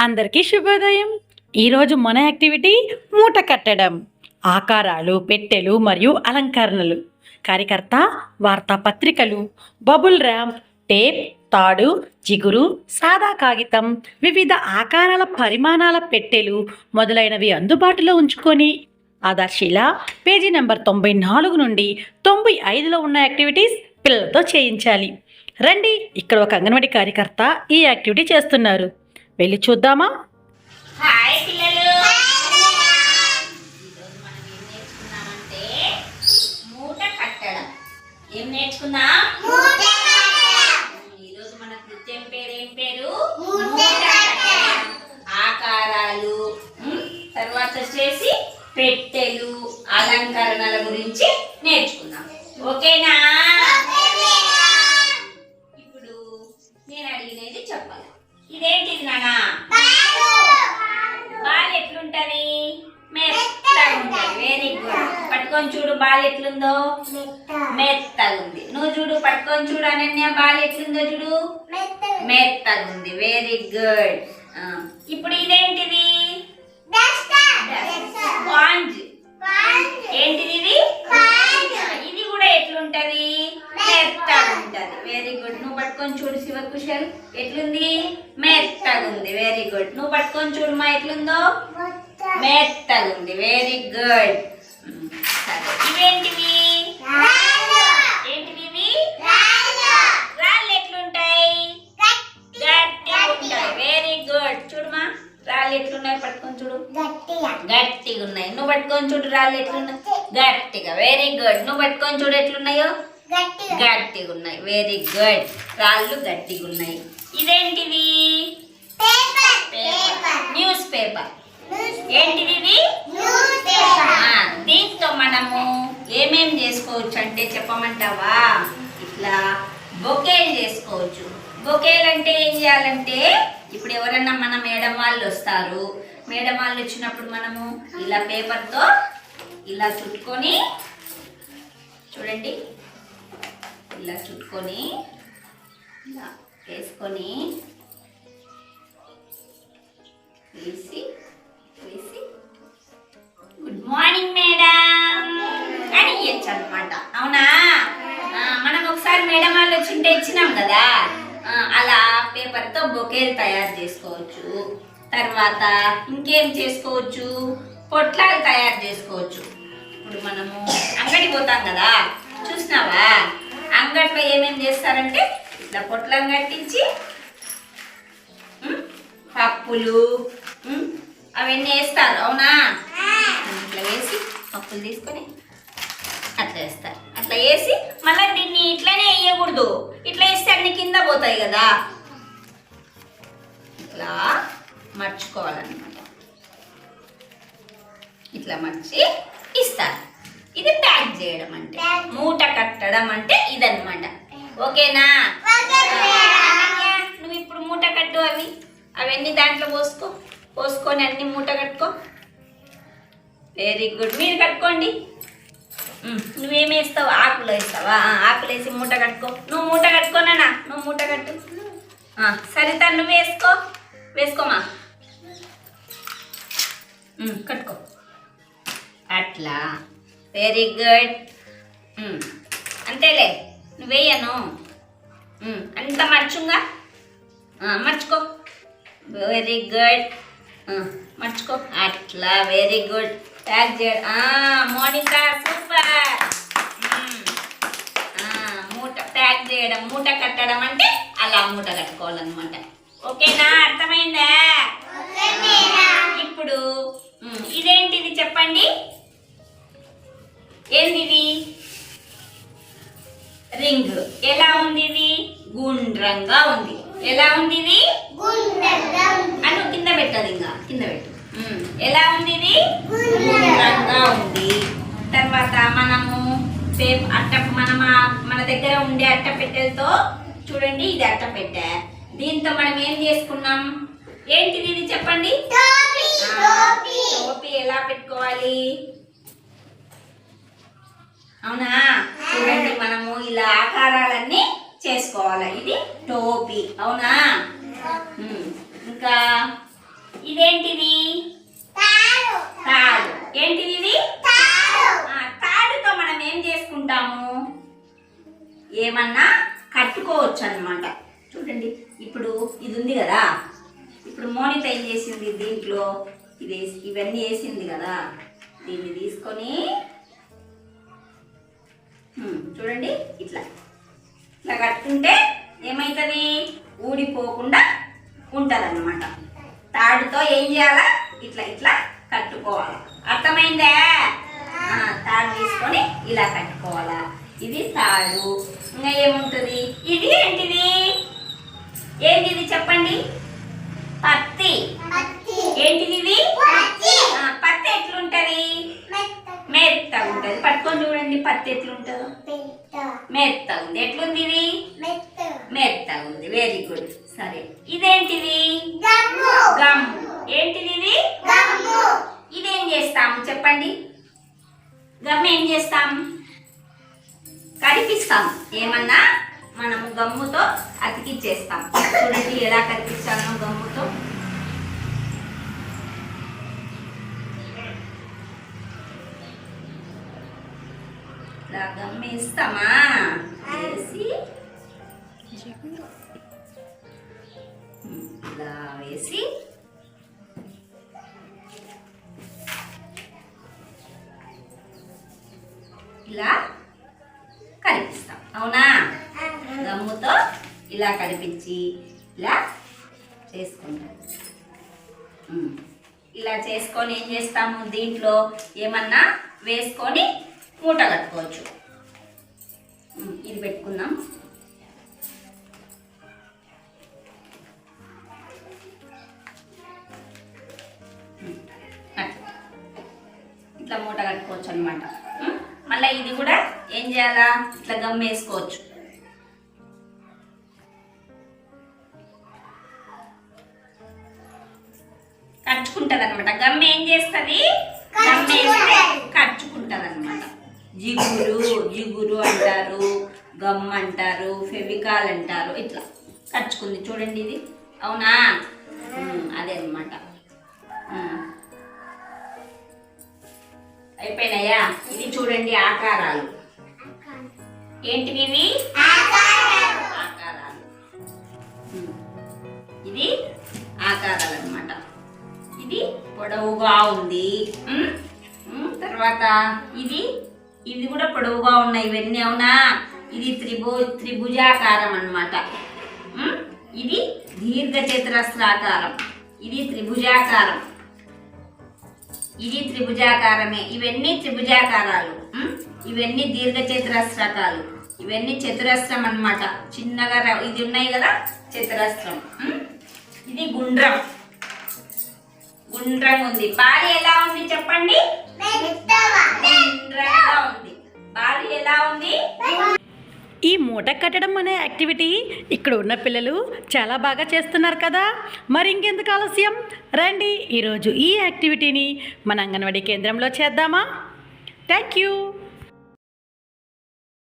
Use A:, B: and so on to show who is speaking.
A: అందరికీ శుభోదయం. ఈరోజు మన యాక్టివిటీ మూట కట్టడం. ఆకారాలు పెట్టెలు మరియు అలంకరణలు. కార్యకర్త వార్తాపత్రికలు బబుల్ ర్యాంప్ టేప్ తాడు జిగురు సాదా కాగితం వివిధ ఆకారాల పరిమాణాల పెట్టెలు మొదలైనవి అందుబాటులో ఉంచుకొని ఆధార్శీల పేజీ నెంబర్ తొంభై నాలుగు నుండి తొంభై ఐదులో ఉన్న యాక్టివిటీస్ పిల్లలతో చేయించాలి. రండి ఇక్కడ ఒక అంగన్వాడీ కార్యకర్త ఈ యాక్టివిటీ చేస్తున్నారు. వెళ్ళి చూద్దామా?
B: హాయ్ పిల్లలు. ఈరోజు మనం ఏం నేర్చుకున్నామంటే మూట కట్టడం. ఏం నేర్చుకున్నాం ఈరోజు మన కృత్యం పేరు ఏం పేరు? మూట కట్టడం. ఆకారాలు తర్వాత వచ్చేసి పెట్టెలు అలంకరణల గురించి నేర్చుకున్నాం ఓకేనా? ఇప్పుడు నేను అడిగినది చెప్పాలి. ఇదేంటిది నానా బాల్. ఎట్లుంటది? మెత్తగా ఉంటది. వెరీ గుడ్ పట్టుకొని చూడు బాల్ ఎట్లుందో. మెత్తగా. ఉంది. నువ్వు చూడు పట్టుకొని చూడు అనన్య బాల్ ఎట్లుందో చూడు. మెత్తగా ఉంది. వెరీ గుడ్ ఇప్పుడు ఇదేంటిది? స్పాంజ్. ఏంటిది ఇది ఇది కూడా ఎట్లుంటది మెత్తగా ఉంటది వెరీ గుడ్ నువ్వు పట్టుకొని చూడు శివ కుశల్. ఎట్లుంది? మెత్తగా ఉంది వెరీ గుడ్ నువ్వు పట్టుకొని చూడు మా ఎట్లుందో? మెత్తగా ఉంది వెరీ గుడ్ సరే. ఇవేంటివి ఏంటివి రాళ్ళు ఎట్లుంటాయి? గట్టిగా ఉంటాయి. వెరీ గుడ్ చూడుమా రాళ్ళు ఎట్లున్నాయి పట్టుకొని చూడు. గట్టిగా ఉన్నాయి. నువ్వు పట్టుకొని చూడు రాళ్ళు ఎట్లున్నాయి. గట్టిగా. వెరీ గుడ్ నువ్వు పట్టుకొని చూడు ఎట్లున్నాయో. గట్టిగా. ఉన్నాయి వెరీ గుడ్ రాళ్ళు గట్టిగా ఉన్నాయి ఇదేంటిది న్యూస్ పేపర్ ఏంటిది ఇది దీంతో మనము ఏమేం చేసుకోవచ్చు అంటే చెప్పమంటావా? ఇట్లా బొకేలు చేసుకోవచ్చు. బొకేలు అంటే ఏం చేయాలంటే ఇప్పుడు ఎవరన్నా మన మేడం వాళ్ళు వస్తారు. మేడం వాళ్ళు వచ్చినప్పుడు మనము ఇలా పేపర్తో ఇలా చుట్టుకొని చూడండి. ఇలా చుట్టుకొని ఇలా వేసుకొని వేసి వేసి. గుడ్ మార్నింగ్ మేడం అని ఇవ్వచ్చు అనమాట అవునా మనం ఒకసారి మేడం వాళ్ళు వచ్చింటే ఇచ్చినాం కదా. అలా పేపర్తో బొకేలు తయారు చేసుకోవచ్చు. తర్వాత ఇంకేం చేసుకోవచ్చు? పొట్లాలు తయారు చేసుకోవచ్చు. ఇప్పుడు మనము అంగడి పోతాం కదా. చూసినావా? అంగట్లో ఏమేం చేస్తారంటే ఇట్లా పొట్లం కట్టించి పప్పులు అవన్నీ వేస్తారు. అవునా? ఇట్లా వేసి పప్పులు తీసుకొని అట్లా వేస్తారు. అట్లా వేసి మళ్ళీ దీన్ని ఇట్లనే వేయకూడదు. ఇట్లా వేస్తే అన్ని కింద పోతాయి కదా. ఇట్లా మర్చుకోవాలన్నమాట. ఇట్లా మర్చి ఇస్తారు. ఇది ప్యాక్ చేయడం అంటే. మూట కట్టడం అంటే ఇదన్నమాట. ఓకేనా? నువ్వు ఇప్పుడు మూట కట్టు అవి. అవన్నీ దాంట్లో పోసుకో? పోసుకొని అన్ని మూట కట్టుకో. వెరీ గుడ్ మీరు కట్టుకోండి. ఉమ్, నువ్వేం వేస్తావు? ఆకులు వేస్తావా? ఆకులు వేసి మూట కట్టుకో. నువ్వు మూట కట్టుకోనా? నువ్వు మూట కట్టు. ఆ, సరిత నువ్వు వేసుకో. వేసుకోమా? కట్టుకో. అట్లా. వెరీ గుడ్ అంతేలే నువ్వేయను ఉమ్, అంత మర్చుంగా? మర్చుకో. వెరీ గుడ్ మర్చుకో. అట్లా వెరీ గుడ్ ప్యాక్ చేయడం మోనిక సూపర్ మూట ప్యాక్ చేయడం మూట కట్టడం అంటే అలా మూట కట్టుకోవాలన్నమాట. ఓకేనా? అర్థమైందా? ఇప్పుడు ఉమ్, ఇదేంటిది చెప్పండి? ఎలా ఉంది. ఇది గుండ్రంగా ఉంది. ఎలా ఉంది. ఇది అను కింద పెట్టదు ఇంకా. కింద పెట్టు. ఎలా ఉంది ఇది గుండ్రంగా ఉంది. తర్వాత మనము అట్ట మనం మన దగ్గర ఉండే అట్ట పెట్టెలతో చూడండి ఇది అట్ట పెట్టె. దీంతో మనం ఏం చేసుకున్నాం? ఏంటిది ఇది చెప్పండి? టోపీ ఎలా పెట్టుకోవాలి? అవునా? ఇలా ఆకారాలన్నీ చేసుకోవాలి? ఇది టోపీ అవునా. ఇంకా ఇదేంటిది? తాడు. ఏంటిది ఇది? తాడుతో మనం ఏం చేసుకుంటాము? ఏమన్నా కట్టుకోవచ్చు అన్నమాట చూడండి ఇప్పుడు ఇది ఉంది కదా. ఇప్పుడు మోనిత ఏం చేసింది దీంట్లో? ఇది ఇవన్నీ వేసింది కదా. దీన్ని తీసుకొని చూడండి ఇట్లా. ఇట్లా కట్టుకుంటే ఏమవుతుంది ఊడిపోకుండా ఉంటుంది తాడుతో ఏం చేయాలా? ఇట్లా ఇట్లా కట్టుకోవాలి. అర్థమైందా? తాడు తీసుకొని ఇలా కట్టుకోవాలా. ఇది తాడు. ఇంకా ఏముంటుంది? ఇది ఏంటిది ఏంటిది చెప్పండి పత్తి ఏంటిది ఇది ఆ, పత్తి ఎట్లుంటది మెత్తగా ఉంటది పట్టుకొని చూడండి పత్తి ఎట్లుంటుందో మెత్తగా ఉంది ఎట్లుంది ఇది మెత్తగా ఉంది వెరీ గుడ్ సరే. ఇదేంటిది? గమ్ ఏంటిది ఇది? ఇదేం చేస్తాము చెప్పండి. గమ్ ఏం చేస్తాం? కరిపిస్తాం. ఏమన్నా? మనము గమ్ముతో అతికిచ్చేస్తాం. చూడండి ఎలా కరిపించాలో గమ్ముతో. ఇలా గమ్మేస్తామా వేసి ఇలా కలిపిస్తాం. అవునా? గమ్ముతో ఇలా కలిపించి ఇలా చేసుకుంటాం. ఇలా చేసుకొని ఏం చేస్తాము? దీంట్లో ఏమన్నా వేసుకొని మూట కట్టుకోవచ్చు. ఇది పెట్టుకుందాం. ఇట్లా మూట కట్టుకోవచ్చు అనమాట మళ్ళీ ఇది కూడా ఏం చేయాలా? ఇట్లా గమ్ వేసుకోవచ్చు. కరుచుకుంటది అనమాట గమ్ ఏం చేస్తుంది? గమ్ వేస్తే అనమాట జిగురు జిగురు అంటారు గమ్ అంటారు ఫెవికాల్ అంటారు ఇట్లా కరుచుకుంది చూడండి ఇది. అవునా? అదే అనమాట అయిపోయినాయా? ఇది చూడండి ఆకారాలు. ఏంటివి ఇవి? ఆకారాలు. ఇది ఆకారాలు అన్నమాట. ఇది పొడవుగా ఉంది. తర్వాత ఇది ఇది కూడా పొడవుగా ఉన్నాయి ఇవన్నీ అవునా? ఇది త్రిభు త్రిభుజాకారం అన్నమాట. ఇది దీర్ఘ చతురస్రాకారం ఇది త్రిభుజాకారం. ఇది త్రిభుజాకారమే. ఇవన్నీ త్రిభుజాకారాలు. ఇవన్నీ దీర్ఘ చతురస్రకాలు ఇవన్నీ చతురస్రం అన్నమాట. చిన్నగా ఇది ఉన్నాయి కదా చతురస్రం. ఇది గుండ్రం. గుండ్రంగా ఉంది. బాలి ఎలా ఉంది చెప్పండి? గుండ్రంగా ఉంది. బాలి ఎలా ఉంది?
A: ఈ మూట కట్టడం అనే యాక్టివిటీ ఇక్కడ ఉన్న పిల్లలు చాలా బాగా చేస్తున్నారు కదా. మరి ఇంకెందుకు ఆలస్యం? రండి ఈరోజు ఈ యాక్టివిటీని మన అంగన్వాడీ కేంద్రంలో చేద్దామా? Thank you.